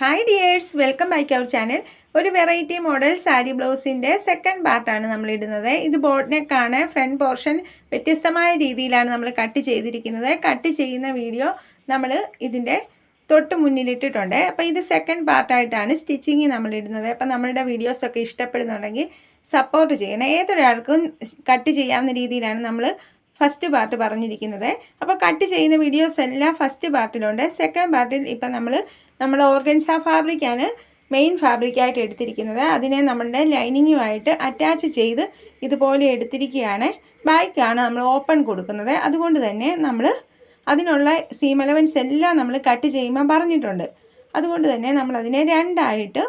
Hi dears welcome back our channel ഒരു variety model sari ബ്ലൗസിന്റെ second പാർട്ടാണ് നമ്മൾ ഇടുന്നത്. ഇത് ബോട്ട് നെക്കാണ് ഫ്രണ്ട് പോർഷൻ വ്യത്യസ്തമായ രീതിയിലാണ് നമ്മൾ കട്ട് ചെയ്തിരിക്കുന്നത്. കട്ട് ചെയ്യുന്ന വീഡിയോ നമ്മൾ ഇതിന്റെ തൊട്ട് മുന്നിലിട്ടിട്ടുണ്ട് അപ്പോൾ ഇത് സെക്കൻഡ് പാർട്ടായിട്ടാണ് സ്റ്റിച്ചിങ് നമ്മൾ ഇടുന്നത്. അപ്പോൾ നമ്മളുടെ വീഡിയോസൊക്കെ ഇഷ്ടപ്പെടുന്നുണ്ടെങ്കിൽ സപ്പോർട്ട് ചെയ്യണം. ഏതൊരാൾക്കും കട്ട് ചെയ്യാവുന്ന രീതിയിലാണ് നമ്മൾ ഫസ്റ്റ് പാർട്ട് പറഞ്ഞിരിക്കുന്നത്. അപ്പോൾ കട്ട് ചെയ്യുന്ന വീഡിയോസ് എല്ലാം ഫസ്റ്റ് പാർട്ടിലുണ്ട് സെക്കൻഡ് പാർട്ടിൽ ഇപ്പം നമ്മൾ നമ്മൾ ഓർഗൻസ ഫാബ്രിക്കാണ് മെയിൻ ഫാബ്രിക്കായിട്ട് എടുത്തിരിക്കുന്നത്. അതിനെ നമ്മളുടെ ലൈനിങ്ങുമായിട്ട് അറ്റാച്ച് ചെയ്ത് ഇതുപോലെ എടുത്തിരിക്കുകയാണ്. ബാക്കാണ് നമ്മൾ ഓപ്പൺ കൊടുക്കുന്നത്. അതുകൊണ്ട് തന്നെ നമ്മൾ അതിനുള്ള സീം അലവൻസ് എല്ലാം നമ്മൾ കട്ട് ചെയ്യുമ്പോൾ പറഞ്ഞിട്ടുണ്ട്. അതുകൊണ്ട് തന്നെ നമ്മൾ അതിനെ രണ്ടായിട്ട്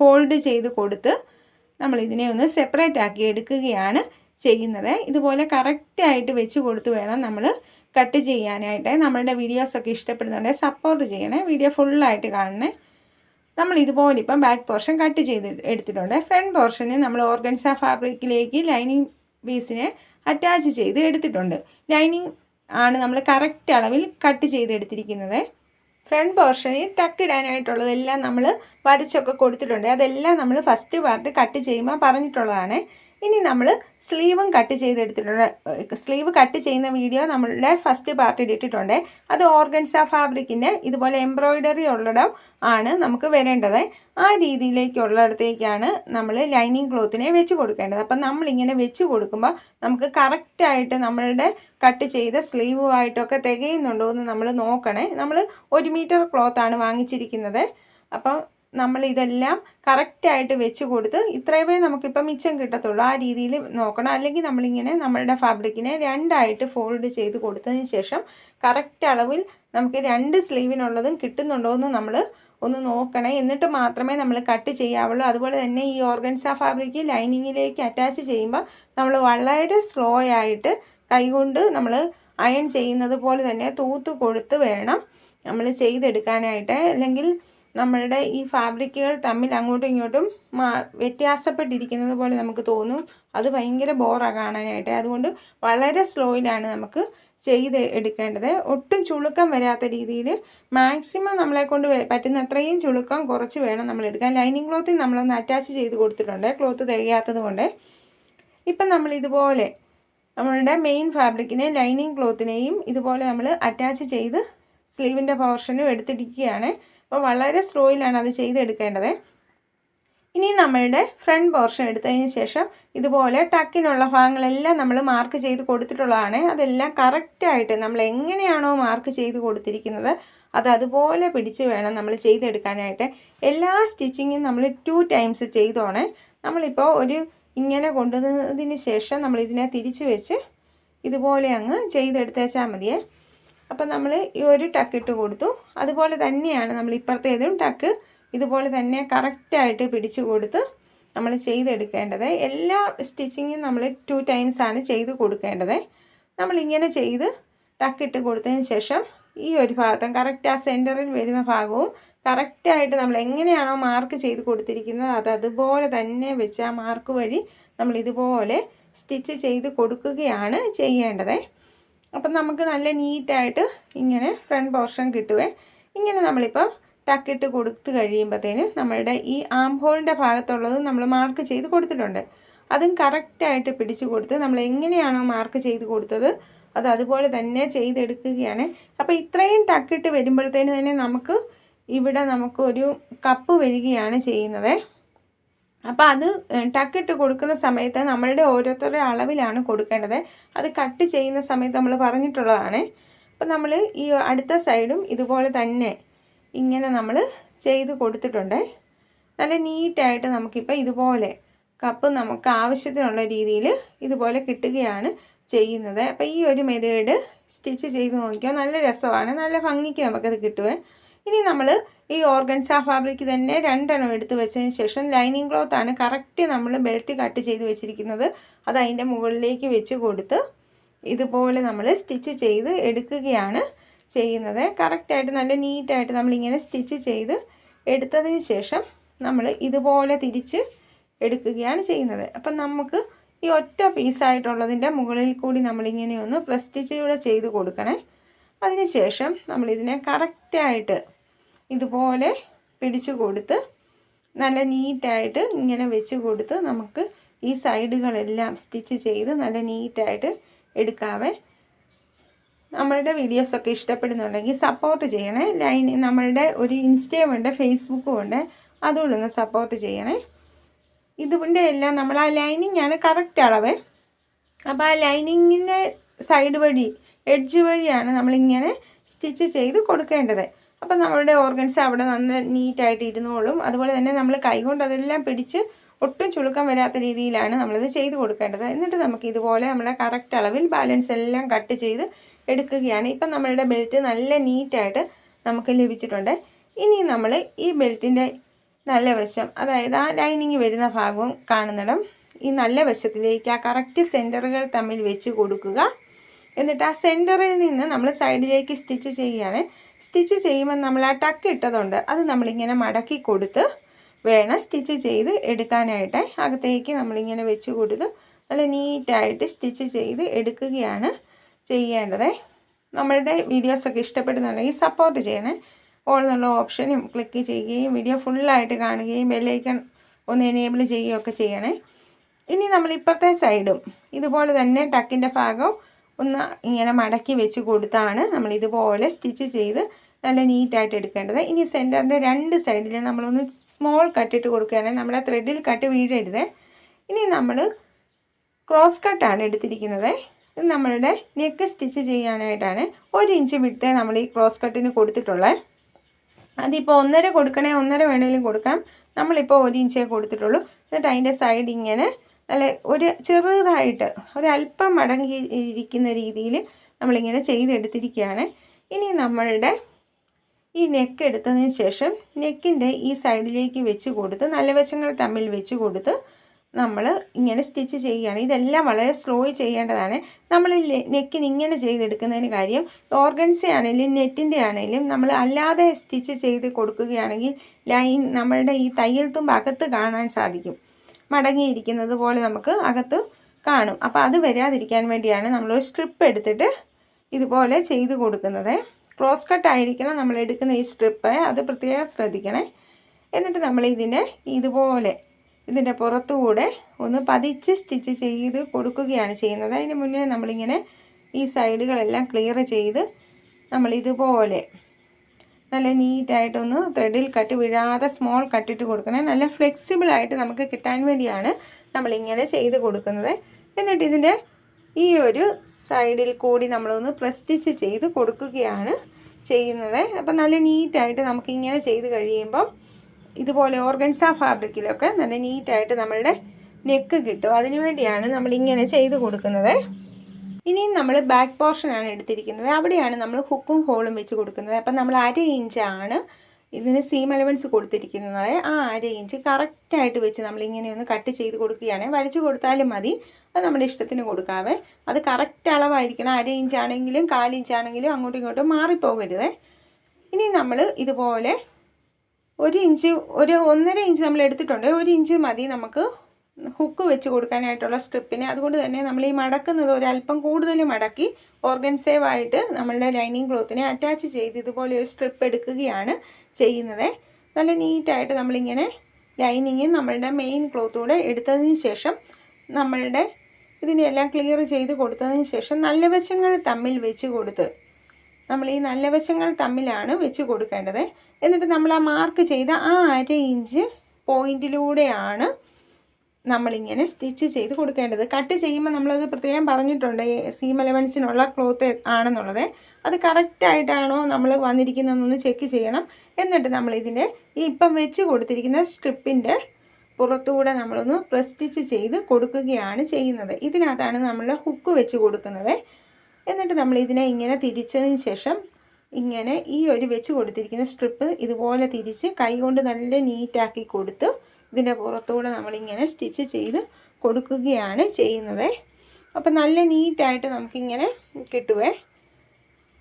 ഫോൾഡ് ചെയ്ത് കൊടുത്ത് നമ്മൾ ഇതിനെ ഒന്ന് സെപ്പറേറ്റ് ആക്കി എടുക്കുകയാണ്. ചെയ്യുന്നത്. ഇതുപോലെ കറക്റ്റായിട്ട് വെച്ച് കൊടുത്ത് വേണം നമ്മൾ കട്ട് ചെയ്യാനായിട്ട്. നമ്മളുടെ വീഡിയോസൊക്കെ ഇഷ്ടപ്പെടുന്നുണ്ടെങ്കിൽ സപ്പോർട്ട് ചെയ്യണേ. വീഡിയോ ഫുള്ളായിട്ട് കാണണേ. നമ്മൾ ഇതുപോലെ ഇപ്പം ബാക്ക് പോർഷൻ കട്ട് ചെയ്ത് എടുത്തിട്ടുണ്ട്. ഫ്രണ്ട് പോർഷന് നമ്മൾ ഓർഗൻസ ഫാബ്രിക്കിലേക്ക് ലൈനിങ് പീസിനെ അറ്റാച്ച് ചെയ്ത് എടുത്തിട്ടുണ്ട്. ലൈനിങ് ആണ് നമ്മൾ കറക്റ്റ് അളവിൽ കട്ട് ചെയ്ത് എടുത്തിരിക്കുന്നത്. ഫ്രണ്ട് പോർഷനിൽ ടക്ക് ഇടാനായിട്ടുള്ളതെല്ലാം നമ്മൾ വരച്ചൊക്കെ കൊടുത്തിട്ടുണ്ട്. അതെല്ലാം നമ്മൾ ഫസ്റ്റ് പാർട്ട് കട്ട് ചെയ്യുമ്പോൾ പറഞ്ഞിട്ടുള്ളതാണ്. ഇനി നമ്മൾ സ്ലീവും കട്ട് ചെയ്തെടുത്തിട്ടുണ്ട്. സ്ലീവ് കട്ട് ചെയ്യുന്ന വീഡിയോ നമ്മളുടെ ഫസ്റ്റ് പാർട്ടിൽ ഇട്ടിട്ടുണ്ട്. അത് ഓർഗൻസ ഫാബ്രിക്കിന്റെ ഇതുപോലെ എംബ്രോയ്ഡറി ഉള്ളിടം ആണ് നമുക്ക് വരേണ്ടത്. ആ രീതിയിലേക്കുള്ളിടത്തേക്കാണ് നമ്മൾ ലൈനിങ് ക്ലോത്തിനെ വെച്ച് കൊടുക്കേണ്ടത്. അപ്പം നമ്മളിങ്ങനെ വെച്ച് കൊടുക്കുമ്പോൾ നമുക്ക് കറക്റ്റായിട്ട് നമ്മളുടെ കട്ട് ചെയ്ത സ്ലീവുമായിട്ടൊക്കെ തികയുന്നുണ്ടോ എന്ന് നമ്മൾ നോക്കണേ. നമ്മൾ ഒരു മീറ്റർ ക്ലോത്താണ് വാങ്ങിച്ചിരിക്കുന്നത്. അപ്പം നമ്മൾ ഇതെല്ലാം കറക്റ്റായിട്ട് വെച്ച് കൊടുത്ത് ഇത്രയേ നമുക്കിപ്പം മിച്ചം കിട്ടത്തുള്ളൂ. ആ രീതിയിൽ നോക്കണം. അല്ലെങ്കിൽ നമ്മളിങ്ങനെ നമ്മളുടെ ഫാബ്രിക്കിനെ രണ്ടായിട്ട് ഫോൾഡ് ചെയ്ത് കൊടുത്തതിന് ശേഷം കറക്റ്റ് അളവിൽ നമുക്ക് രണ്ട് സ്ലീവിനുള്ളതും കിട്ടുന്നുണ്ടോ എന്ന് നമ്മൾ ഒന്ന് നോക്കണേ. എന്നിട്ട് മാത്രമേ നമ്മൾ കട്ട് ചെയ്യാവുള്ളൂ. അതുപോലെ തന്നെ ഈ ഓർഗൻസ ഫാബ്രിക് ലൈനിങ്ങിലേക്ക് അറ്റാച്ച് ചെയ്യുമ്പോൾ നമ്മൾ വളരെ സ്ലോ ആയിട്ട് കൈകൊണ്ട് നമ്മൾ അയൺ ചെയ്യുന്നത് പോലെ തന്നെ തൂത്ത് കൊടുത്ത് വേണം നമ്മൾ ചെയ്തെടുക്കാനായിട്ട്. അല്ലെങ്കിൽ നമ്മളുടെ ഈ ഫാബ്രിക്കുകൾ തമ്മിൽ അങ്ങോട്ടും ഇങ്ങോട്ടും മാ വ്യത്യാസപ്പെട്ടിരിക്കുന്നത് പോലെ നമുക്ക് തോന്നും. അത് ഭയങ്കര ബോറാണ് കാണാനായിട്ട്. അതുകൊണ്ട് വളരെ സ്ലോയിലാണ് നമുക്ക് ചെയ്ത് എടുക്കേണ്ടത്. ഒട്ടും ചുളുക്കം വരാത്ത രീതിയിൽ മാക്സിമം നമ്മളെ കൊണ്ട് പറ്റുന്ന അത്രയും ചുളുക്കം കുറച്ച് വേണം നമ്മൾ എടുക്കാൻ. ലൈനിങ് ക്ലോത്തിൽ നമ്മളൊന്ന് അറ്റാച്ച് ചെയ്ത് കൊടുത്തിട്ടുണ്ട്. ക്ലോത്ത് തികയാത്തത് കൊണ്ട്. ഇപ്പം നമ്മൾ ഇതുപോലെ നമ്മളുടെ മെയിൻ ഫാബ്രിക്കിനെ ലൈനിങ് ക്ലോത്തിനെയും ഇതുപോലെ നമ്മൾ അറ്റാച്ച് ചെയ്ത് സ്ലീവിന്റെ പോർഷനും എടുത്തിരിക്കുകയാണ്. അപ്പോൾ വളരെ സ്ലോയിലാണ് അത് ചെയ്തെടുക്കേണ്ടത്. ഇനി നമ്മളുടെ ഫ്രണ്ട് പോർഷൻ എടുത്തതിന് ശേഷം ഇതുപോലെ ടക്കിനുള്ള ഭാഗങ്ങളെല്ലാം നമ്മൾ മാർക്ക് ചെയ്ത് കൊടുത്തിട്ടുള്ളതാണ്. അതെല്ലാം കറക്റ്റായിട്ട് നമ്മൾ എങ്ങനെയാണോ മാർക്ക് ചെയ്ത് കൊടുത്തിരിക്കുന്നത് അത് അതുപോലെ പിടിച്ച് വേണം നമ്മൾ ചെയ്തെടുക്കാനായിട്ട്. എല്ലാ സ്റ്റിച്ചിങ്ങും നമ്മൾ ടു ടൈംസ് ചെയ്തോണേ. നമ്മളിപ്പോൾ ഒരു ഇങ്ങനെ കൊണ്ടുവന്നതിന് ശേഷം നമ്മൾ ഇതിനെ തിരിച്ച് വെച്ച് ഇതുപോലെ അങ്ങ് ചെയ്തെടുത്തേച്ചാൽ മതിയേ. അപ്പം നമ്മൾ ഈ ഒരു ടക്ക് ഇട്ട് കൊടുത്തു. അതുപോലെ തന്നെയാണ് നമ്മൾ ഇപ്പുറത്തേതും ടക്ക് ഇതുപോലെ തന്നെ കറക്റ്റായിട്ട് പിടിച്ചു കൊടുത്ത് നമ്മൾ ചെയ്തെടുക്കേണ്ടത്. എല്ലാ സ്റ്റിച്ചിങ്ങും നമ്മൾ ടു ടൈംസ് ആണ് ചെയ്ത് കൊടുക്കേണ്ടത്. നമ്മളിങ്ങനെ ചെയ്ത് ടക്കിട്ട് കൊടുത്തതിന് ശേഷം ഈ ഒരു ഭാഗത്തും കറക്റ്റ് ആ സെന്ററിൽ വരുന്ന ഭാഗവും കറക്റ്റായിട്ട് നമ്മൾ എങ്ങനെയാണോ മാർക്ക് ചെയ്ത് കൊടുത്തിരിക്കുന്നത് അത് അതുപോലെ തന്നെ വെച്ച് ആ മാർക്ക് വഴി നമ്മൾ ഇതുപോലെ സ്റ്റിച്ച് ചെയ്ത് കൊടുക്കുകയാണ് ചെയ്യേണ്ടത്. അപ്പം നമുക്ക് നല്ല നീറ്റായിട്ട് ഇങ്ങനെ ഫ്രണ്ട് പോർഷൻ കിട്ടുവേ. ഇങ്ങനെ നമ്മളിപ്പം ടക്കിട്ട് കൊടുത്ത് കഴിയുമ്പോഴത്തേന് നമ്മളുടെ ഈ ആം ഹോളിന്റെ ഭാഗത്തുള്ളത് നമ്മൾ മാർക്ക് ചെയ്ത് കൊടുത്തിട്ടുണ്ട്. അതും കറക്റ്റായിട്ട് പിടിച്ചു കൊടുത്ത് നമ്മൾ എങ്ങനെയാണോ മാർക്ക് ചെയ്ത് കൊടുത്തത് അത് അതുപോലെ തന്നെ ചെയ്തെടുക്കുകയാണ്. അപ്പോൾ ഇത്രയും ടക്കിട്ട് വരുമ്പോഴത്തേന് തന്നെ നമുക്ക് ഇവിടെ നമുക്കൊരു കപ്പ് വരികയാണ് ചെയ്യുന്നത്. അപ്പോൾ അത് ടക്കിട്ട് കൊടുക്കുന്ന സമയത്ത് നമ്മളുടെ ഓരോരുത്തരുടെ അളവിലാണ് കൊടുക്കേണ്ടത്. അത് കട്ട് ചെയ്യുന്ന സമയത്ത് നമ്മൾ പറഞ്ഞിട്ടുള്ളതാണ്. അപ്പോൾ നമ്മൾ ഈ അടുത്ത സൈഡും ഇതുപോലെ തന്നെ ഇങ്ങനെ നമ്മൾ ചെയ്ത് കൊടുത്തിട്ടുണ്ട്. നല്ല നീറ്റായിട്ട് നമുക്കിപ്പോൾ ഇതുപോലെ കപ്പ് നമുക്ക് ആവശ്യത്തിനുള്ള രീതിയിൽ ഇതുപോലെ കിട്ടുകയാണ് ചെയ്യുന്നത്. അപ്പോൾ ഈ ഒരു മെതേഡ് സ്റ്റിച്ച് ചെയ്ത് നോക്കിയാൽ നല്ല രസമാണ്. നല്ല ഭംഗിക്ക് നമുക്കത് കിട്ടുവേ. ഇനി നമ്മൾ ഈ ഓർഗൻസ ഫാബ്രിക് തന്നെ രണ്ടെണ്ണം എടുത്ത് വെച്ചതിന് ശേഷം ലൈനിങ് ക്ലോത്ത് ആണ് കറക്റ്റ് നമ്മൾ ബെൽറ്റ് കട്ട് ചെയ്ത് വെച്ചിരിക്കുന്നത്. അത് അതിന്റെ മുകളിലേക്ക് വെച്ച് കൊടുത്ത് ഇതുപോലെ നമ്മൾ സ്റ്റിച്ച് ചെയ്ത് എടുക്കുകയാണ് ചെയ്യുന്നത്. കറക്റ്റായിട്ട് നല്ല നീറ്റായിട്ട് നമ്മളിങ്ങനെ സ്റ്റിച്ച് ചെയ്ത് എടുത്തതിന് ശേഷം നമ്മൾ ഇതുപോലെ തിരിച്ച് എടുക്കുകയാണ് ചെയ്യുന്നത്. അപ്പം നമുക്ക് ഈ ഒറ്റ പീസായിട്ടുള്ളതിന്റെ മുകളിൽ കൂടി നമ്മളിങ്ങനെ ഒന്ന് പ്രസ്റ്റിച്ച് കൂടെ ചെയ്ത് കൊടുക്കണേ. അതിനുശേഷം നമ്മളിതിനെ കറക്റ്റായിട്ട് ഇതുപോലെ പിടിച്ചു കൊടുത്ത് നല്ല നീറ്റായിട്ട് ഇങ്ങനെ വെച്ച് കൊടുത്ത് നമുക്ക് ഈ സൈഡുകളെല്ലാം സ്റ്റിച്ച് ചെയ്ത് നല്ല നീറ്റായിട്ട് എടുക്കാവേ. നമ്മളുടെ വീഡിയോസൊക്കെ ഇഷ്ടപ്പെടുന്നുണ്ടെങ്കിൽ സപ്പോർട്ട് ചെയ്യണേ. ലൈൻ നമ്മളുടെ ഒരു ഇൻസ്റ്റയും ഉണ്ട് ഫേസ്ബുക്കും ഉണ്ട്. അതുകൊണ്ട് ഒന്ന് സപ്പോർട്ട് ചെയ്യണേ. ഇതിന്റെ എല്ലാം നമ്മൾ ആ ലൈനിങ് ആണ് കറക്റ്റ് അളവ്. അപ്പോൾ ആ ലൈനിങ്ങിന്റെ സൈഡ് വഴി എഡ്ജ് വഴിയാണ് നമ്മളിങ്ങനെ സ്റ്റിച്ച് ചെയ്ത് കൊടുക്കേണ്ടത്. അപ്പം നമ്മളുടെ ഓർഗൻസ് അവിടെ നന്ന് നീറ്റായിട്ട് ഇരുന്നോളും. അതുപോലെ തന്നെ നമ്മൾ കൈകൊണ്ട് അതെല്ലാം പിടിച്ച് ഒട്ടും ചുളുക്കം വരാത്ത രീതിയിലാണ് നമ്മളിത് ചെയ്ത് കൊടുക്കേണ്ടത്. എന്നിട്ട് നമുക്ക് ഇതുപോലെ നമ്മുടെ കറക്റ്റ് അളവിൽ ബാലൻസ് എല്ലാം കട്ട് ചെയ്ത് എടുക്കുകയാണ്. ഇപ്പം നമ്മളുടെ ബെൽറ്റ് നല്ല നീറ്റായിട്ട് നമുക്ക് ലഭിച്ചിട്ടുണ്ട്. ഇനി നമ്മൾ ഈ ബെൽറ്റിന്റെ നല്ല വശം അതായത് ആ ലൈനിങ് വരുന്ന ഭാഗവും കാണുന്നിടം ഈ നല്ല വശത്തിലേക്ക് ആ കറക്റ്റ് സെന്ററുകൾ തമ്മിൽ വെച്ച് കൊടുക്കുക. എന്നിട്ട് ആ സെന്ററിൽ നിന്ന് നമ്മൾ സൈഡിലേക്ക് സ്റ്റിച്ച് ചെയ്യുകയാണ്. സ്റ്റിച്ച് ചെയ്യുമ്പോൾ നമ്മൾ ആ ടക്ക് ഇട്ടതുണ്ട്. അത് നമ്മളിങ്ങനെ മടക്കി കൊടുത്ത് വേണം സ്റ്റിച്ച് ചെയ്ത് എടുക്കാനായിട്ട്. അകത്തേക്ക് നമ്മളിങ്ങനെ വെച്ച് കൊടുത്ത് നല്ല നീറ്റായിട്ട് സ്റ്റിച്ച് ചെയ്ത് എടുക്കുകയാണ് ചെയ്യേണ്ടത്. നമ്മളുടെ വീഡിയോസൊക്കെ ഇഷ്ടപ്പെടുന്നുണ്ടെങ്കിൽ സപ്പോർട്ട് ചെയ്യണേ. ഓൾ എന്നുള്ള ഓപ്ഷനും ക്ലിക്ക് ചെയ്യുകയും വീഡിയോ ഫുള്ളായിട്ട് കാണുകയും ബെല്ലൈക്കൺ ഒന്ന് എനേബിൾ ചെയ്യുകയൊക്കെ ചെയ്യണേ. ഇനി നമ്മൾ ഇപ്പുറത്തെ സൈഡും ഇതുപോലെ തന്നെ ടക്കിന്റെ ഭാഗം ഒന്ന് ഇങ്ങനെ മടക്കി വെച്ച് കൊടുത്താണ് നമ്മൾ ഇതുപോലെ സ്റ്റിച്ച് ചെയ്ത് നല്ല നീറ്റായിട്ട് എടുക്കേണ്ടത്. ഇനി സെന്ററിന്റെ രണ്ട് സൈഡിൽ നമ്മളൊന്ന് സ്മോൾ കട്ടിട്ട് കൊടുക്കുകയാണെങ്കിൽ നമ്മുടെ ത്രെഡിൽ കട്ട് വീഴരുത്. ഇനി നമ്മൾ ക്രോസ് കട്ടാണ് എടുത്തിരിക്കുന്നത്. ഇത് നമ്മളുടെ നെക്ക് സ്റ്റിച്ച് ചെയ്യാനായിട്ടാണ് ഒരു ഇഞ്ച് വിട്ട് നമ്മൾ ഈ ക്രോസ് കട്ടിന് കൊടുത്തിട്ടുള്ളത് അതിപ്പോൾ ഒന്നര കൊടുക്കണേ ഒന്നര വേണേലും കൊടുക്കാം. നമ്മളിപ്പോൾ ഒരു ഇഞ്ചേ കൊടുത്തിട്ടുള്ളൂ. എന്നിട്ട് അതിന്റെ സൈഡ് ഇങ്ങനെ നല്ല ഒരു ചെറുതായിട്ട് ഒരല്പം മടങ്ങി ഇരിക്കുന്ന രീതിയിൽ നമ്മളിങ്ങനെ ചെയ്തെടുത്തിരിക്കുകയാണ് ഇനി നമ്മളുടെ ഈ നെക്ക് എടുത്തതിന് ശേഷം നെക്കിന്റെ ഈ സൈഡിലേക്ക് വെച്ച് കൊടുത്ത് നല്ല വശങ്ങൾ തമ്മിൽ വെച്ച് കൊടുത്ത് നമ്മൾ ഇങ്ങനെ സ്റ്റിച്ച് ചെയ്യുകയാണ്. ഇതെല്ലാം വളരെ സ്ലോ ചെയ്യേണ്ടതാണ്. നമ്മൾ നെക്കിന് ഇങ്ങനെ ചെയ്തെടുക്കുന്നതിന് കാര്യം ഓർഗൻസ ആണെങ്കിലും നെറ്റിന്റെ ആണെങ്കിലും നമ്മൾ അല്ലാതെ സ്റ്റിച്ച് ചെയ്ത് കൊടുക്കുകയാണെങ്കിൽ ലൈൻ നമ്മളുടെ ഈ തയ്യൽ അകത്ത് കാണാൻ സാധിക്കും. മടങ്ങിയിരിക്കുന്നത് പോലെ നമുക്ക് അകത്ത് കാണും. അപ്പോൾ അത് വരാതിരിക്കാൻ വേണ്ടിയാണ് നമ്മൾ ഒരു സ്ട്രിപ്പ് എടുത്തിട്ട് ഇതുപോലെ ചെയ്ത് കൊടുക്കുന്നത്. ക്രോസ് കട്ട് ആയിരിക്കണം നമ്മൾ എടുക്കുന്ന ഈ സ്ട്രിപ്പ് അത് പ്രത്യേകം ശ്രദ്ധിക്കണേ. എന്നിട്ട് നമ്മൾ ഇതിനെ ഇതുപോലെ ഇതിന്റെ പുറത്തുകൂടെ ഒന്ന് പതിച്ച് സ്റ്റിച്ച് ചെയ്ത് കൊടുക്കുകയാണ് ചെയ്യുന്നത്. അതിന് മുന്നേ നമ്മളിങ്ങനെ ഈ സൈഡുകളെല്ലാം ക്ലിയർ ചെയ്ത് നമ്മൾ ഇതുപോലെ നല്ല നീറ്റായിട്ടൊന്ന് ത്രെഡിൽ കട്ട് വീഴാതെ സ്മോൾ കട്ടിട്ട് കൊടുക്കണേ. നല്ല ഫ്ലെക്സിബിളായിട്ട് നമുക്ക് കിട്ടാൻ വേണ്ടിയാണ് നമ്മളിങ്ങനെ ചെയ്ത് കൊടുക്കുന്നത്. എന്നിട്ട് ഇതിന്റെ ഈ ഒരു സൈഡിൽ കൂടി നമ്മളൊന്ന് പ്രസ്റ്റിച്ച് ചെയ്ത് കൊടുക്കുകയാണ് ചെയ്യുന്നത്. അപ്പം നല്ല നീറ്റായിട്ട് നമുക്കിങ്ങനെ ചെയ്ത് കഴിയുമ്പം ഇതുപോലെ ഓർഗൻസ ഫാബ്രിക്കിലൊക്കെ നല്ല നീറ്റായിട്ട് നമ്മളുടെ നെക്ക് കിട്ടും. അതിനു വേണ്ടിയാണ് നമ്മളിങ്ങനെ ചെയ്ത് കൊടുക്കുന്നത്. ഇനിയും നമ്മൾ ബാക്ക് പോർഷനാണ് എടുത്തിരിക്കുന്നത്. അവിടെയാണ് നമ്മൾ ഹുക്കും ഹോളും വെച്ച് കൊടുക്കുന്നത്. അപ്പം നമ്മൾ അര ഇഞ്ചാണ് ഇതിന് സീം അലവൻസ് കൊടുത്തിരിക്കുന്നത്. ആ അര ഇഞ്ച് കറക്റ്റായിട്ട് വെച്ച് നമ്മളിങ്ങനെ ഒന്ന് കട്ട് ചെയ്ത് കൊടുക്കുകയാണ്. വരച്ച് കൊടുത്താലും മതി. അത് നമ്മുടെ ഇഷ്ടത്തിന് കൊടുക്കാവേ. അത് കറക്റ്റ് അളവായിരിക്കണം. അര ഇഞ്ചാണെങ്കിലും കാലിഞ്ചാണെങ്കിലും അങ്ങോട്ടും ഇങ്ങോട്ടും മാറിപ്പോകരുത്. ഇനി നമ്മൾ ഇതുപോലെ ഒരു ഇഞ്ച് ഒരു ഒന്നര ഇഞ്ച് നമ്മൾ എടുത്തിട്ടുണ്ട്. ഒരു ഇഞ്ച് മതി നമുക്ക് ഹുക്ക് വെച്ച് കൊടുക്കാനായിട്ടുള്ള സ്ട്രിപ്പിന് അതുകൊണ്ട് തന്നെ നമ്മൾ ഈ മടക്കുന്നത് ഒരല്പം കൂടുതൽ മടക്കി ഓർഗൻ സേവ് ആയിട്ട് നമ്മളുടെ ലൈനിങ് ക്ലോത്തിനെ അറ്റാച്ച് ചെയ്ത് ഇതുപോലെ ഒരു സ്ട്രിപ്പ് എടുക്കുകയാണ് ചെയ്യുന്നത്. നല്ല നീറ്റായിട്ട് നമ്മളിങ്ങനെ ലൈനിങ് നമ്മളുടെ മെയിൻ ക്ലോത്തൂടെ എടുത്തതിന് ശേഷം നമ്മളുടെ ഇതിനെല്ലാം ക്ലിയർ ചെയ്ത് കൊടുത്തതിന് ശേഷം നല്ല വശങ്ങൾ തമ്മിൽ വെച്ച് കൊടുത്ത് നമ്മൾ ഈ നല്ല വശങ്ങൾ തമ്മിലാണ് വെച്ച് കൊടുക്കേണ്ടത്. എന്നിട്ട് നമ്മൾ ആ മാർക്ക് ചെയ്ത ആ അര ഇഞ്ച് പോയിന്റിലൂടെയാണ് നമ്മളിങ്ങനെ സ്റ്റിച്ച് ചെയ്ത് കൊടുക്കേണ്ടത്. കട്ട് ചെയ്യുമ്പോൾ നമ്മളത് പ്രത്യേകം പറഞ്ഞിട്ടുണ്ട്. സീം അലവൻസിനുള്ള ക്ലോത്ത് ആണെന്നുള്ളത്. അത് കറക്റ്റായിട്ടാണോ നമ്മൾ വന്നിരിക്കുന്നതെന്നൊന്ന് ചെക്ക് ചെയ്യണം. എന്നിട്ട് നമ്മളിതിന്റെ ഈ ഇപ്പം വെച്ച് കൊടുത്തിരിക്കുന്ന സ്ട്രിപ്പിന്റെ പുറത്തുകൂടെ നമ്മളൊന്ന് പ്രസ്റ്റിച്ച് ചെയ്ത് കൊടുക്കുകയാണ് ചെയ്യുന്നത്. ഇതിനകത്താണ് നമ്മൾ ഹുക്ക് വെച്ച് കൊടുക്കുന്നത്. എന്നിട്ട് നമ്മൾ ഇതിനെ ഇങ്ങനെ തിരിച്ചതിന് ശേഷം ഇങ്ങനെ ഈ ഒരു വെച്ച് കൊടുത്തിരിക്കുന്ന സ്ട്രിപ്പ് ഇതുപോലെ തിരിച്ച് കൈകൊണ്ട് നല്ല നീറ്റാക്കി കൊടുത്ത് ഇതിന്റെ പുറത്തുകൂടെ നമ്മളിങ്ങനെ സ്റ്റിച്ച് ചെയ്ത് കൊടുക്കുകയാണ് ചെയ്യുന്നത്. അപ്പം നല്ല നീറ്റായിട്ട് നമുക്കിങ്ങനെ കിട്ടുവേ.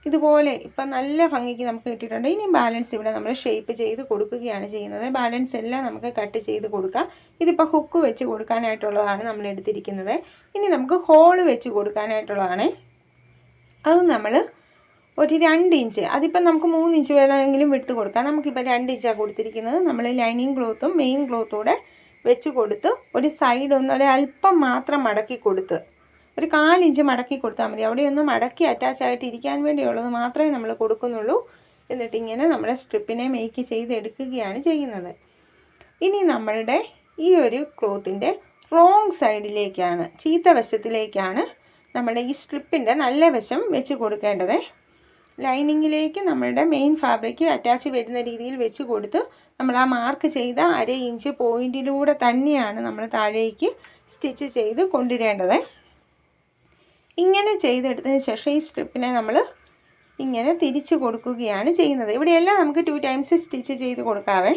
ഇതുപോലെ ഇപ്പം നല്ല ഭംഗിക്ക് നമുക്ക് കിട്ടിയിട്ടുണ്ട്. ഇനി ബാലൻസ് ഇവിടെ നമ്മൾ ഷേപ്പ് ചെയ്ത് കൊടുക്കുകയാണ് ചെയ്യുന്നത്. ബാലൻസ് എല്ലാം നമുക്ക് കട്ട് ചെയ്ത് കൊടുക്കാം. ഇതിപ്പോൾ ഹുക്ക് വെച്ച് കൊടുക്കാനായിട്ടുള്ളതാണ് നമ്മൾ എടുത്തിരിക്കുന്നത്. ഇനി നമുക്ക് ഹോൾ വെച്ച് കൊടുക്കാനായിട്ടുള്ളതാണ്. അത് നമ്മൾ ഒരു രണ്ട് ഇഞ്ച്. അതിപ്പം നമുക്ക് മൂന്ന് ഇഞ്ച് വേണമെങ്കിലും വിട്ട് കൊടുക്കാം. നമുക്കിപ്പോൾ രണ്ട് ഇഞ്ചാണ് കൊടുത്തിരിക്കുന്നത്. നമ്മൾ ലൈനിങ് ക്ലോത്തും മെയിൻ ക്ലോത്തും കൂടെ വെച്ച് കൊടുത്ത് ഒരു സൈഡ് ഒന്ന് ഒരല്പം മാത്രം മടക്കി കൊടുത്ത് ഒരു കാലിഞ്ച് മടക്കി കൊടുത്താൽ മതി. അവിടെയൊന്നും മടക്കി അറ്റാച്ച് ആയിട്ട് ഇരിക്കാൻ വേണ്ടിയുള്ളത് മാത്രമേ നമ്മൾ കൊടുക്കുന്നുള്ളൂ. എന്നിട്ട് ഇങ്ങനെ നമ്മുടെ സ്ട്രിപ്പിനെ മേക്ക് ചെയ്തെടുക്കുകയാണ് ചെയ്യുന്നത്. ഇനി നമ്മളുടെ ഈ ഒരു ക്ലോത്തിന്റെ റോങ് സൈഡിലേക്കാണ് ചീത്ത വശത്തിലേക്കാണ് നമ്മുടെ ഈ സ്ട്രിപ്പിന്റെ നല്ല വശം വെച്ച് കൊടുക്കേണ്ടത്. ലൈനിങ്ങിലേക്ക് നമ്മളുടെ മെയിൻ ഫാബ്രിക് അറ്റാച്ച് വരുന്ന രീതിയിൽ വെച്ച് കൊടുത്ത് നമ്മൾ ആ മാർക്ക് ചെയ്ത അര ഇഞ്ച് പോയിന്റിലൂടെ തന്നെയാണ് നമ്മൾ താഴേക്ക് സ്റ്റിച്ച് ചെയ്ത് കൊണ്ടുവരേണ്ടത്. ഇങ്ങനെ ചെയ്തെടുത്തതിന് ശേഷം ഈ സ്ട്രിപ്പിനെ നമ്മൾ ഇങ്ങനെ തിരിച്ച് കൊടുക്കുകയാണ് ചെയ്യുന്നത്. ഇവിടെയെല്ലാം നമുക്ക് ടു ടൈംസ് സ്റ്റിച്ച് ചെയ്ത് കൊടുക്കാവേ.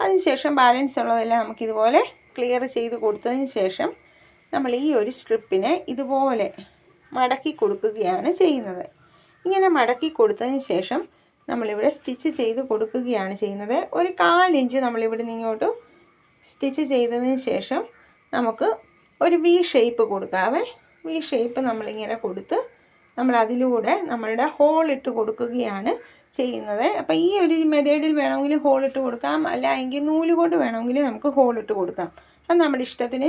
അതിനുശേഷം ബാലൻസ് ഉള്ളതെല്ലാം നമുക്കിതുപോലെ ക്ലിയർ ചെയ്ത് കൊടുത്തതിന് ശേഷം നമ്മൾ ഈ ഒരു സ്ട്രിപ്പിനെ ഇതുപോലെ മടക്കി കൊടുക്കുകയാണ് ചെയ്യുന്നത്. ഇങ്ങനെ മടക്കി കൊടുത്തതിന് ശേഷം നമ്മളിവിടെ സ്റ്റിച്ച് ചെയ്ത് കൊടുക്കുകയാണ് ചെയ്യുന്നത്. ഒരു കാലിഞ്ച് നമ്മളിവിടെ നിന്ന് ഇങ്ങോട്ട് സ്റ്റിച്ച് ചെയ്തതിന് ശേഷം നമുക്ക് ഒരു വി ഷേപ്പ് കൊടുക്കാവേ. വി ഷേപ്പ് നമ്മളിങ്ങനെ കൊടുത്ത് നമ്മൾ അതിലൂടെ നമ്മളുടെ ഹോൾ ഇട്ട് കൊടുക്കുകയാണ് ചെയ്യുന്നത്. അപ്പോൾ ഈ ഒരു മെത്തേഡിൽ വേണമെങ്കിൽ ഹോൾ ഇട്ട് കൊടുക്കാം. അല്ല എങ്കിൽ നൂൽ കൊണ്ട് വേണമെങ്കിൽ നമുക്ക് ഹോൾ ഇട്ട് കൊടുക്കാം. അത് നമ്മുടെ ഇഷ്ടത്തിന്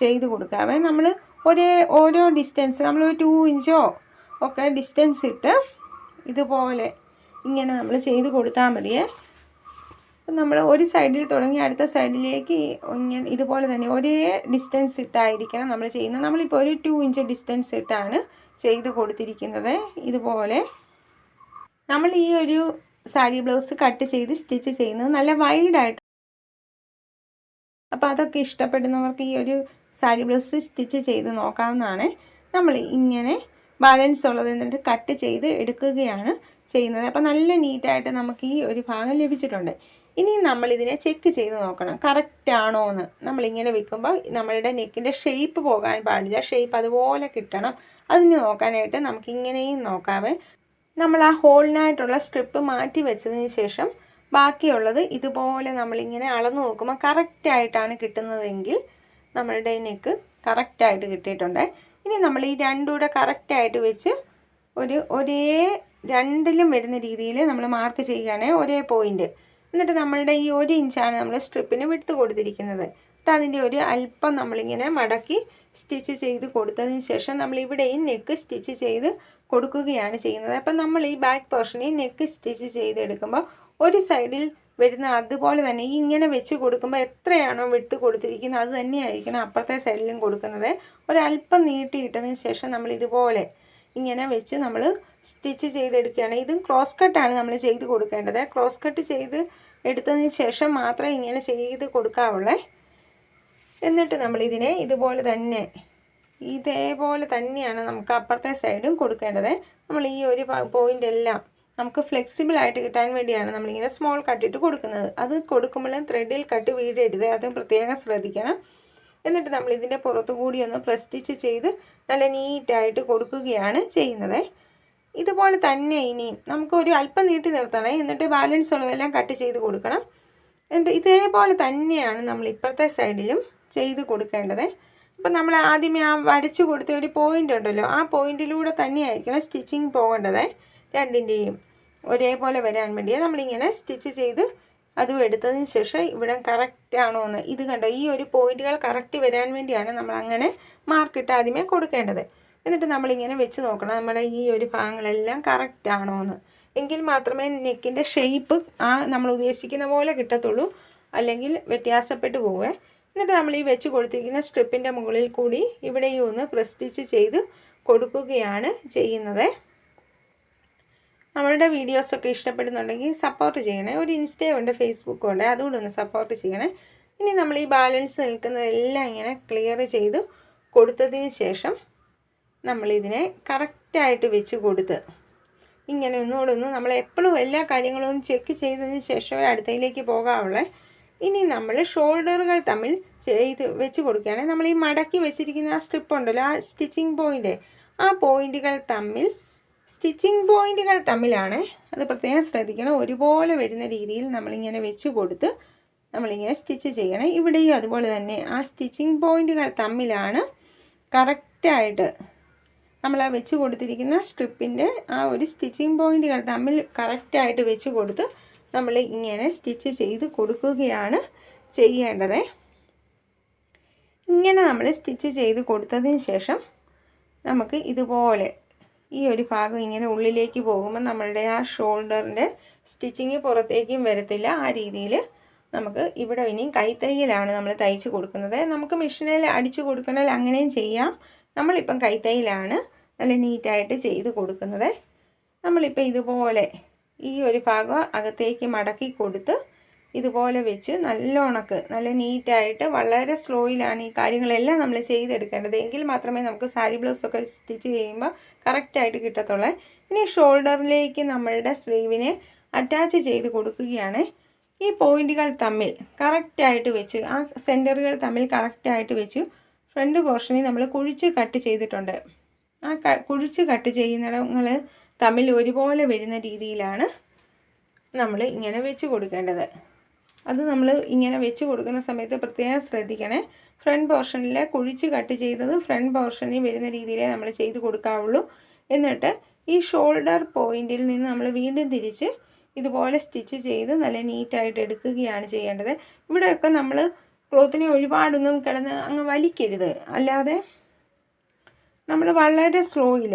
ചെയ്ത് കൊടുക്കാവേ. നമ്മൾ ഒരേ ഓരോ ഡിസ്റ്റൻസ് നമ്മൾ ടു ഇഞ്ചോ ഒക്കെ ഡിസ്റ്റൻസ് ഇട്ട് ഇതുപോലെ ഇങ്ങനെ നമ്മൾ ചെയ്ത് കൊടുത്താൽ മതിയേ. നമ്മൾ ഒരു സൈഡിൽ തുടങ്ങി അടുത്ത സൈഡിലേക്ക് ഇങ്ങനെ ഇതുപോലെ തന്നെ ഒരേ ഡിസ്റ്റൻസ് ഇട്ടായിരിക്കണം നമ്മൾ ചെയ്യുന്നത്. നമ്മളിപ്പോൾ ഒരു ടു ഇഞ്ച് ഡിസ്റ്റൻസ് ഇട്ടാണ് ചെയ്ത് കൊടുത്തിരിക്കുന്നത്. ഇതുപോലെ നമ്മൾ ഈ ഒരു സാരി ബ്ലൗസ് കട്ട് ചെയ്ത് സ്റ്റിച്ച് ചെയ്യുന്നത് നല്ല വൈഡായിട്ട് അപ്പോൾ അതൊക്കെ ഇഷ്ടപ്പെടുന്നവർക്ക് ഈ ഒരു സാരി ബ്ലൗസ് സ്റ്റിച്ച് ചെയ്ത് നോക്കാവുന്നതാണ്. നമ്മൾ ഇങ്ങനെ ബാലൻസ് ഉള്ളത് എന്നിട്ട് കട്ട് ചെയ്ത് എടുക്കുകയാണ് ചെയ്യുന്നത്. അപ്പോൾ നല്ല നീറ്റായിട്ട് നമുക്ക് ഈ ഒരു ഭാഗം ലഭിച്ചിട്ടുണ്ട്. ഇനി നമ്മളിതിനെ ചെക്ക് ചെയ്ത് നോക്കണം. കറക്റ്റ് ആണോ എന്ന്. നമ്മളിങ്ങനെ വെക്കുമ്പോൾ നമ്മളുടെ നെക്കിന്റെ ഷേപ്പ് പോകാൻ പാടില്ല. ഷേപ്പ് അതുപോലെ കിട്ടണം. അതിന് നോക്കാനായിട്ട് നമുക്കിങ്ങനെയും നോക്കാവേ നമ്മൾ ആ ഹോളിനായിട്ടുള്ള സ്ട്രിപ്പ് മാറ്റി വെച്ചതിന് ശേഷം ബാക്കിയുള്ളത് ഇതുപോലെ നമ്മളിങ്ങനെ അളന്ന് നോക്കുമ്പോൾ കറക്റ്റായിട്ടാണ് കിട്ടുന്നതെങ്കിൽ നമ്മളുടെ നെക്ക് കറക്റ്റായിട്ട് കിട്ടിയിട്ടുണ്ട്. ഇനി നമ്മൾ ഈ രണ്ടും കൂടെ കറക്റ്റായിട്ട് വെച്ച് ഒരു ഒരേ രണ്ടിലും വരുന്ന രീതിയിൽ നമ്മൾ മാർക്ക് ചെയ്യുകയാണ് ഒരേ പോയിന്റ് എന്നിട്ട് നമ്മളുടെ ഈ ഒരു ഇഞ്ചാണ് നമ്മൾ സ്ട്രിപ്പിന് വിട്ട് കൊടുത്തിരിക്കുന്നത്. എന്നിട്ട് അതിന്റെ ഒരു അല്പം നമ്മളിങ്ങനെ മടക്കി സ്റ്റിച്ച് ചെയ്ത് കൊടുത്തതിന് ശേഷം നമ്മൾ ഇവിടെയും നെക്ക് സ്റ്റിച്ച് ചെയ്ത് കൊടുക്കുകയാണ് ചെയ്യുന്നത്. അപ്പം നമ്മൾ ഈ ബാക്ക് പോർഷനിൽ നെക്ക് സ്റ്റിച്ച് ചെയ്തെടുക്കുമ്പോൾ ഒരു സൈഡിൽ വരുന്ന അതുപോലെ തന്നെ ഈ ഇങ്ങനെ വെച്ച് കൊടുക്കുമ്പോൾ എത്രയാണോ വിട്ട് കൊടുത്തിരിക്കുന്നത് അത് തന്നെയായിരിക്കണം അപ്പുറത്തെ സൈഡിലും കൊടുക്കുന്നത്. ഒരല്പം നീട്ടിയിട്ടതിന് ശേഷം നമ്മൾ ഇതുപോലെ ഇങ്ങനെ വെച്ച് നമ്മൾ സ്റ്റിച്ച് ചെയ്തെടുക്കുകയാണ്. ഇതും ക്രോസ് കട്ടാണ് നമ്മൾ ചെയ്ത് കൊടുക്കേണ്ടത്. ക്രോസ് കട്ട് ചെയ്ത് എടുത്തതിന് ശേഷം മാത്രമേ ഇങ്ങനെ ചെയ്ത് കൊടുക്കാവുള്ളേ. എന്നിട്ട് നമ്മൾ ഇതിനെ ഇതുപോലെ തന്നെ ഇതേപോലെ തന്നെയാണ് നമുക്ക് അപ്പുറത്തെ സൈഡും കൊടുക്കേണ്ടത്. നമ്മൾ ഈ ഒരു പോയിന്റ് എല്ലാം നമുക്ക് ഫ്ലെക്സിബിൾ ആയിട്ട് കിട്ടാൻ വേണ്ടിയാണ് നമ്മളിങ്ങനെ സ്മോൾ കട്ടിട്ട് കൊടുക്കുന്നത്. അത് കൊടുക്കുമ്പോഴും ത്രെഡിൽ കട്ട് വീഴരുത്. അതും പ്രത്യേകം ശ്രദ്ധിക്കണം. എന്നിട്ട് നമ്മൾ ഇതിന്റെ പുറത്തു കൂടി ഒന്ന് പ്രസ്റ്റിച്ച് ചെയ്ത് നല്ല നീറ്റായിട്ട് കൊടുക്കുകയാണ് ചെയ്യുന്നത്. ഇതുപോലെ തന്നെ ഇനിയും നമുക്ക് ഒരു അല്പം നീട്ടി നിർത്തണേ. എന്നിട്ട് ബാലൻസ് ഉള്ളതെല്ലാം കട്ട് ചെയ്ത് കൊടുക്കണം. എന്നിട്ട് ഇതേപോലെ തന്നെയാണ് നമ്മൾ ഇപ്പുറത്തെ സൈഡിലും ചെയ്ത് കൊടുക്കേണ്ടത്. അപ്പം നമ്മൾ ആദ്യമേ ആ വരച്ചു കൊടുത്ത ഒരു പോയിന്റ് ഉണ്ടല്ലോ. ആ പോയിന്റിലൂടെ തന്നെയായിരിക്കണം സ്റ്റിച്ചിങ് പോകേണ്ടത്. രണ്ടിന്റെയും. ഒരേപോലെ വരാൻ വേണ്ടിയാണ് നമ്മളിങ്ങനെ സ്റ്റിച്ച് ചെയ്ത് അതും എടുത്തതിന് ശേഷം ഇവിടെ കറക്റ്റ് ആണോ എന്ന്. ഇത് കണ്ടോ? ഈ ഒരു പോയിന്റുകൾ കറക്റ്റ് വരാൻ വേണ്ടിയാണ് നമ്മൾ അങ്ങനെ മാർക്കിട്ട് ആദ്യമേ കൊടുക്കേണ്ടത്. എന്നിട്ട് നമ്മളിങ്ങനെ വെച്ച് നോക്കണം. നമ്മുടെ ഈ ഒരു ഭാഗങ്ങളെല്ലാം കറക്റ്റ് ആണോ എന്ന്. എങ്കിൽ മാത്രമേ നെക്കിന്റെ ഷേപ്പ് ആ നമ്മൾ ഉദ്ദേശിക്കുന്ന പോലെ കിട്ടത്തുള്ളൂ. അല്ലെങ്കിൽ വ്യത്യാസപ്പെട്ടു പോവേ. എന്നിട്ട് നമ്മൾ ഈ വെച്ച് കൊടുത്തിരിക്കുന്ന സ്ട്രിപ്പിന്റെ മുകളിൽ കൂടി ഇവിടെയും ഒന്ന് പ്രസ്റ്റിച്ച് ചെയ്ത് കൊടുക്കുകയാണ് ചെയ്യുന്നത്. നമ്മളുടെ വീഡിയോസൊക്കെ ഇഷ്ടപ്പെടുന്നുണ്ടെങ്കിൽ സപ്പോർട്ട് ചെയ്യണേ. ഒരു ഇൻസ്റ്റയും ഉണ്ട് ഫേസ്ബുക്കും ഉണ്ട്. അതുകൊണ്ട് ഒന്ന് സപ്പോർട്ട് ചെയ്യണേ. ഇനി നമ്മൾ ഈ ബാലൻസ് നിൽക്കുന്നതെല്ലാം ഇങ്ങനെ ക്ലിയർ ചെയ്ത് കൊടുത്തതിന് ശേഷം നമ്മളിതിനെ കറക്റ്റായിട്ട് വെച്ച് കൊടുത്ത് ഇങ്ങനെ ഒന്നുകൂടെ ഒന്ന് നമ്മൾ എപ്പോഴും എല്ലാ കാര്യങ്ങളും ഒന്ന് ചെക്ക് ചെയ്തതിന് ശേഷമേ അടുത്തയിലേക്ക് പോകാവുള്ളേ. ഇനി നമ്മൾ ഷോൾഡറുകൾ തമ്മിൽ ചെയ്ത് വെച്ച് കൊടുക്കുകയാണെങ്കിൽ നമ്മൾ ഈ മടക്കി വെച്ചിരിക്കുന്ന ആ സ്ട്രിപ്പ് ഉണ്ടല്ലോ ആ സ്റ്റിച്ചിങ് പോയിന്റ് ആ പോയിന്റുകൾ തമ്മിൽ സ്റ്റിച്ചിങ് പോയിന്റുകൾ തമ്മിലാണ്. അത് പ്രത്യേകം ശ്രദ്ധിക്കണം. ഒരുപോലെ വരുന്ന രീതിയിൽ നമ്മളിങ്ങനെ വെച്ച് കൊടുത്ത് നമ്മളിങ്ങനെ സ്റ്റിച്ച് ചെയ്യണം. ഇവിടെയും അതുപോലെ തന്നെ ആ സ്റ്റിച്ചിങ് പോയിന്റുകൾ തമ്മിലാണ് കറക്റ്റായിട്ട് നമ്മൾ ആ വെച്ച് കൊടുത്തിരിക്കുന്ന സ്ട്രിപ്പിന്റെ ആ ഒരു സ്റ്റിച്ചിങ് പോയിന്റുകൾ തമ്മിൽ കറക്റ്റായിട്ട് വെച്ച് കൊടുത്ത് നമ്മൾ ഇങ്ങനെ സ്റ്റിച്ച് ചെയ്ത് കൊടുക്കുകയാണ് ചെയ്യേണ്ടത്. ഇങ്ങനെ നമ്മൾ സ്റ്റിച്ച് ചെയ്ത് കൊടുത്തതിന് ശേഷം നമുക്ക് ഇതുപോലെ ഈ ഒരു ഭാഗം ഇങ്ങനെ ഉള്ളിലേക്ക് പോകുമ്പോൾ നമ്മളുടെ ആ ഷോൾഡറിന്റെ സ്റ്റിച്ചിങ് പുറത്തേക്കും വരത്തില്ല. ആ രീതിയിൽ നമുക്ക് ഇവിടെ ഇനിയും കൈത്തയ്യലാണ് നമ്മൾ തയ്ച്ച് കൊടുക്കുന്നത്. നമുക്ക് മെഷീനിൽ അടിച്ചു കൊടുക്കണമെങ്കിൽ അങ്ങനെയും ചെയ്യാം. നമ്മളിപ്പം കൈത്തയ്യലാണ് നല്ല നീറ്റായിട്ട് ചെയ്ത് കൊടുക്കുന്നത്. നമ്മളിപ്പോൾ ഇതുപോലെ ഈ ഒരു ഭാഗം അകത്തേക്ക് മടക്കി കൊടുത്ത് ഇതുപോലെ വെച്ച് നല്ല ഉണക്ക് നല്ല നീറ്റായിട്ട് വളരെ സ്ലോയിലാണ് ഈ കാര്യങ്ങളെല്ലാം നമ്മൾ ചെയ്തെടുക്കേണ്ടത്. എങ്കിൽ മാത്രമേ നമുക്ക് സാരി ബ്ലൗസൊക്കെ സ്റ്റിച്ച് ചെയ്യുമ്പോൾ കറക്റ്റായിട്ട് കിട്ടത്തുള്ളൂ. ഇനി ഷോൾഡറിലേക്ക് നമ്മളുടെ സ്ലീവിനെ അറ്റാച്ച് ചെയ്ത് കൊടുക്കുകയാണ്. ഈ പോയിന്റുകൾ തമ്മിൽ കറക്റ്റായിട്ട് വെച്ച് ആ സെന്ററുകൾ തമ്മിൽ കറക്റ്റായിട്ട് വെച്ച് ഫ്രണ്ട് പോർഷനിൽ നമ്മൾ കുഴിച്ച് കട്ട് ചെയ്തിട്ടുണ്ട്. ആ കുഴിച്ച് കട്ട് ചെയ്യുന്നിടങ്ങൾ തമ്മിൽ ഒരുപോലെ വരുന്ന രീതിയിലാണ് നമ്മൾ ഇങ്ങനെ വെച്ച് കൊടുക്കേണ്ടത്. അത് നമ്മൾ ഇങ്ങനെ വെച്ച് കൊടുക്കുന്ന സമയത്ത് പ്രത്യേകം ശ്രദ്ധിക്കണേ. ഫ്രണ്ട് പോർഷനിൽ കുഴിച്ച് കട്ട് ചെയ്തത് ഫ്രണ്ട് പോർഷനിൽ വരുന്ന രീതിയിലേ നമ്മൾ ചെയ്ത് കൊടുക്കാവുള്ളൂ. എന്നിട്ട് ഈ ഷോൾഡർ പോയിന്റിൽ നിന്ന് നമ്മൾ വീണ്ടും തിരിച്ച് ഇതുപോലെ സ്റ്റിച്ച് ചെയ്ത് നല്ല നീറ്റായിട്ട് എടുക്കുകയാണ് ചെയ്യേണ്ടത്. ഇവിടെയൊക്കെ നമ്മൾ ക്ലോത്തിനെ ഒരുപാടൊന്നും കിടന്ന് അങ്ങ് വലിക്കരുത്. അല്ലാതെ നമ്മൾ വളരെ സ്ലോയിൽ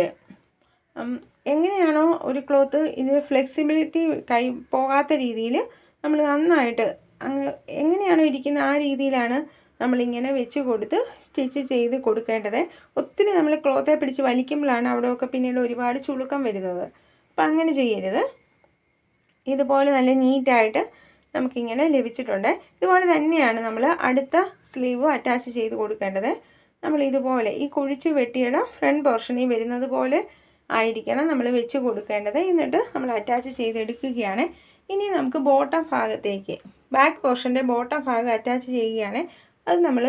എങ്ങനെയാണോ ഒരു ക്ലോത്ത് ഇത് ഫ്ലെക്സിബിലിറ്റി കൈ പോകാത്ത രീതിയിൽ നമ്മൾ നന്നായിട്ട് അങ്ങ് എങ്ങനെയാണോ ഇരിക്കുന്നത് ആ രീതിയിലാണ് നമ്മളിങ്ങനെ വെച്ച് കൊടുത്ത് സ്റ്റിച്ച് ചെയ്ത് കൊടുക്കേണ്ടത്. ഒത്തിരി നമ്മൾ ക്ലോത്തെ പിടിച്ച് വലിക്കുമ്പോഴാണ് അവിടെയൊക്കെ പിന്നീട് ഒരുപാട് ചുളുക്കം വരുന്നത്. അപ്പം അങ്ങനെ ചെയ്യരുത്. ഇതുപോലെ നല്ല നീറ്റായിട്ട് നമുക്കിങ്ങനെ ലഭിച്ചിട്ടുണ്ട്. ഇതുപോലെ തന്നെയാണ് നമ്മൾ അടുത്ത സ്ലീവ് അറ്റാച്ച് ചെയ്ത് കൊടുക്കേണ്ടത്. നമ്മൾ ഇതുപോലെ ഈ കുഴിച്ച് വെട്ടിയുടെ ഫ്രണ്ട് പോർഷനിൽ വരുന്നത് പോലെ ആയിരിക്കണം നമ്മൾ വെച്ച് കൊടുക്കേണ്ടത്. എന്നിട്ട് നമ്മൾ അറ്റാച്ച് ചെയ്തെടുക്കുകയാണ്. ഇനി നമുക്ക് ബോട്ടം ഭാഗത്തേക്ക്. ബാക്ക് പോർഷന്റെ ബോട്ടം ഭാഗം അറ്റാച്ച് ചെയ്യുകയാണ്. അത് നമ്മൾ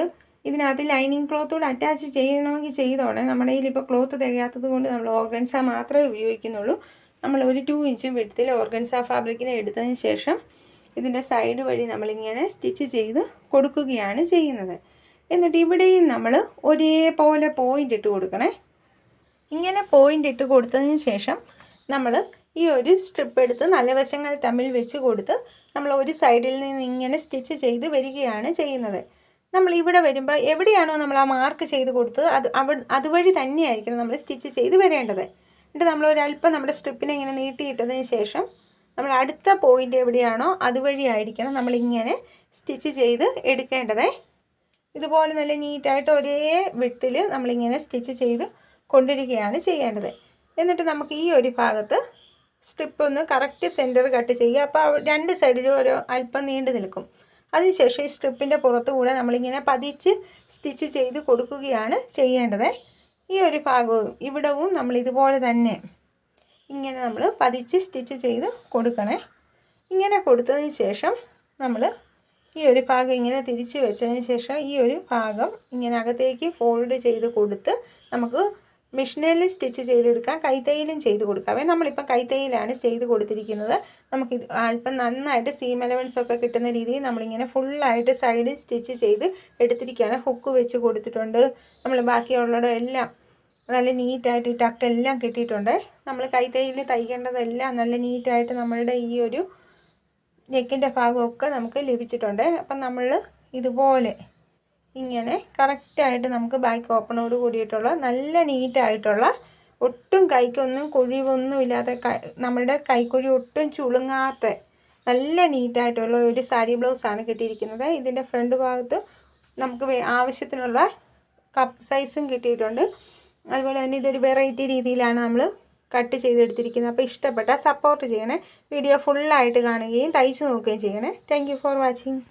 ഇതിനകത്ത് ലൈനിങ് ക്ലോത്തോട് അറ്റാച്ച് ചെയ്യണമെങ്കിൽ ചെയ്തോണേ. നമ്മുടെ കയ്യിൽ ഇപ്പോൾ ക്ലോത്ത് തികയാത്തത് കൊണ്ട് നമ്മൾ ഓർഗൻസ മാത്രമേ ഉപയോഗിക്കുന്നുള്ളൂ. നമ്മൾ ഒരു ടു ഇഞ്ച് വെടുത്തിൽ ഓർഗൻസ ഫാബ്രിക്കിനെ എടുത്തതിന് ശേഷം ഇതിന്റെ സൈഡ് വഴി നമ്മളിങ്ങനെ സ്റ്റിച്ച് ചെയ്ത് കൊടുക്കുകയാണ് ചെയ്യുന്നത്. എന്നിട്ട് ഇവിടെയും നമ്മൾ ഒരേപോലെ പോയിന്റ് ഇട്ട് കൊടുക്കണേ. ഇങ്ങനെ പോയിന്റ് ഇട്ട് കൊടുത്തതിന് ശേഷം നമ്മൾ ഈ ഒരു സ്ട്രിപ്പ് എടുത്ത് നല്ല വശങ്ങൾ തമ്മിൽ വെച്ച് കൊടുത്ത് നമ്മൾ ഒരു സൈഡിൽ നിന്ന് ഇങ്ങനെ സ്റ്റിച്ച് ചെയ്ത് വരികയാണ് ചെയ്യുന്നത്. നമ്മൾ ഇവിടെ വരുമ്പോൾ എവിടെയാണോ നമ്മൾ ആ മാർക്ക് ചെയ്ത് കൊടുത്തത് അത് അവ അതുവഴി തന്നെയായിരിക്കണം നമ്മൾ സ്റ്റിച്ച് ചെയ്ത് വരേണ്ടത്. എന്നിട്ട് നമ്മൾ ഒരല്പം നമ്മുടെ സ്ട്രിപ്പിനെ ഇങ്ങനെ നീട്ടിയിട്ടതിന് ശേഷം നമ്മൾ അടുത്ത പോയിന്റ് എവിടെയാണോ അതുവഴി ആയിരിക്കണം നമ്മളിങ്ങനെ സ്റ്റിച്ച് ചെയ്ത് എടുക്കേണ്ടത്. ഇതുപോലെ നല്ല നീറ്റായിട്ട് ഒരേ വിട്ടിൽ നമ്മളിങ്ങനെ സ്റ്റിച്ച് ചെയ്ത് കൊണ്ടിരിക്കുകയാണ് ചെയ്യേണ്ടത്. എന്നിട്ട് നമുക്ക് ഈ ഒരു ഭാഗത്ത് സ്ട്രിപ്പ് ഒന്ന് കറക്റ്റ് സെന്റർ കട്ട് ചെയ്യുക. അപ്പോൾ രണ്ട് സൈഡിലും ഒരു അല്പം നീണ്ടു നിൽക്കും. അതിനുശേഷം ഈ സ്ട്രിപ്പിന്റെ പുറത്തുകൂടെ നമ്മളിങ്ങനെ പതിച്ച് സ്റ്റിച്ച് ചെയ്ത് കൊടുക്കുകയാണ് ചെയ്യേണ്ടത്. ഈ ഒരു ഭാഗവും ഇവിടവും നമ്മൾ ഇതുപോലെ തന്നെ ഇങ്ങനെ നമ്മൾ പതിച്ച് സ്റ്റിച്ച് ചെയ്ത് കൊടുക്കണേ. ഇങ്ങനെ കൊടുത്തതിന് ശേഷം നമ്മൾ ഈ ഒരു ഭാഗം ഇങ്ങനെ തിരിച്ച് വെച്ചതിന് ശേഷം ഈ ഒരു ഭാഗം ഇങ്ങനെ അകത്തേക്ക് ഫോൾഡ് ചെയ്ത് കൊടുത്ത് നമുക്ക് മെഷീനിൽ സ്റ്റിച്ച് ചെയ്തെടുക്കാം കൈത്തയ്യിലും ചെയ്ത് കൊടുക്കാവേ നമ്മളിപ്പോൾ കൈത്തയ്യിലാണ് ചെയ്ത് കൊടുത്തിരിക്കുന്നത്. നമുക്ക് അല്പം നന്നായിട്ട് സീം എലവൻസ് ഒക്കെ കിട്ടുന്ന രീതിയിൽ നമ്മളിങ്ങനെ ഫുള്ളായിട്ട് സൈഡിൽ സ്റ്റിച്ച് ചെയ്ത് എടുത്തിരിക്കുകയാണ്. ഹുക്ക് വെച്ച് കൊടുത്തിട്ടുണ്ട്. നമ്മൾ ബാക്കിയുള്ളതും എല്ലാം നല്ല നീറ്റായിട്ട് ഈ ടക്കെല്ലാം കിട്ടിയിട്ടുണ്ട്. നമ്മൾ കൈത്തയ്യിൽ തയ്ക്കേണ്ടതെല്ലാം നല്ല നീറ്റായിട്ട് നമ്മളുടെ ഈ ഒരു നെക്കിന്റെ ഭാഗമൊക്കെ നമുക്ക് ലഭിച്ചിട്ടുണ്ട്. അപ്പം നമ്മൾ ഇതുപോലെ ഇങ്ങനെ കറക്റ്റായിട്ട് നമുക്ക് ബാക്ക് ഓപ്പണോട് കൂടിയിട്ടുള്ള നല്ല നീറ്റായിട്ടുള്ള ഒട്ടും കൈക്കൊന്നും കുഴിവൊന്നും ഇല്ലാത്ത നമ്മളുടെ കൈക്കുഴി ഒട്ടും ചുളുങ്ങാത്ത നല്ല നീറ്റായിട്ടുള്ള ഒരു സാരി ബ്ലൗസാണ് കിട്ടിയിരിക്കുന്നത്. ഇതിന്റെ ഫ്രണ്ട് ഭാഗത്ത് നമുക്ക് ആവശ്യത്തിനുള്ള കപ്പ് സൈസും കിട്ടിയിട്ടുണ്ട്. അതുപോലെ തന്നെ ഇതൊരു വെറൈറ്റി രീതിയിലാണ് നമ്മൾ കട്ട് ചെയ്തെടുത്തിരിക്കുന്നത്. അപ്പോൾ ഇഷ്ടപ്പെട്ട സപ്പോർട്ട് ചെയ്യണേ. വീഡിയോ ഫുള്ളായിട്ട് കാണുകയും തയ്ച്ചു നോക്കുകയും ചെയ്യണേ. Thank for watching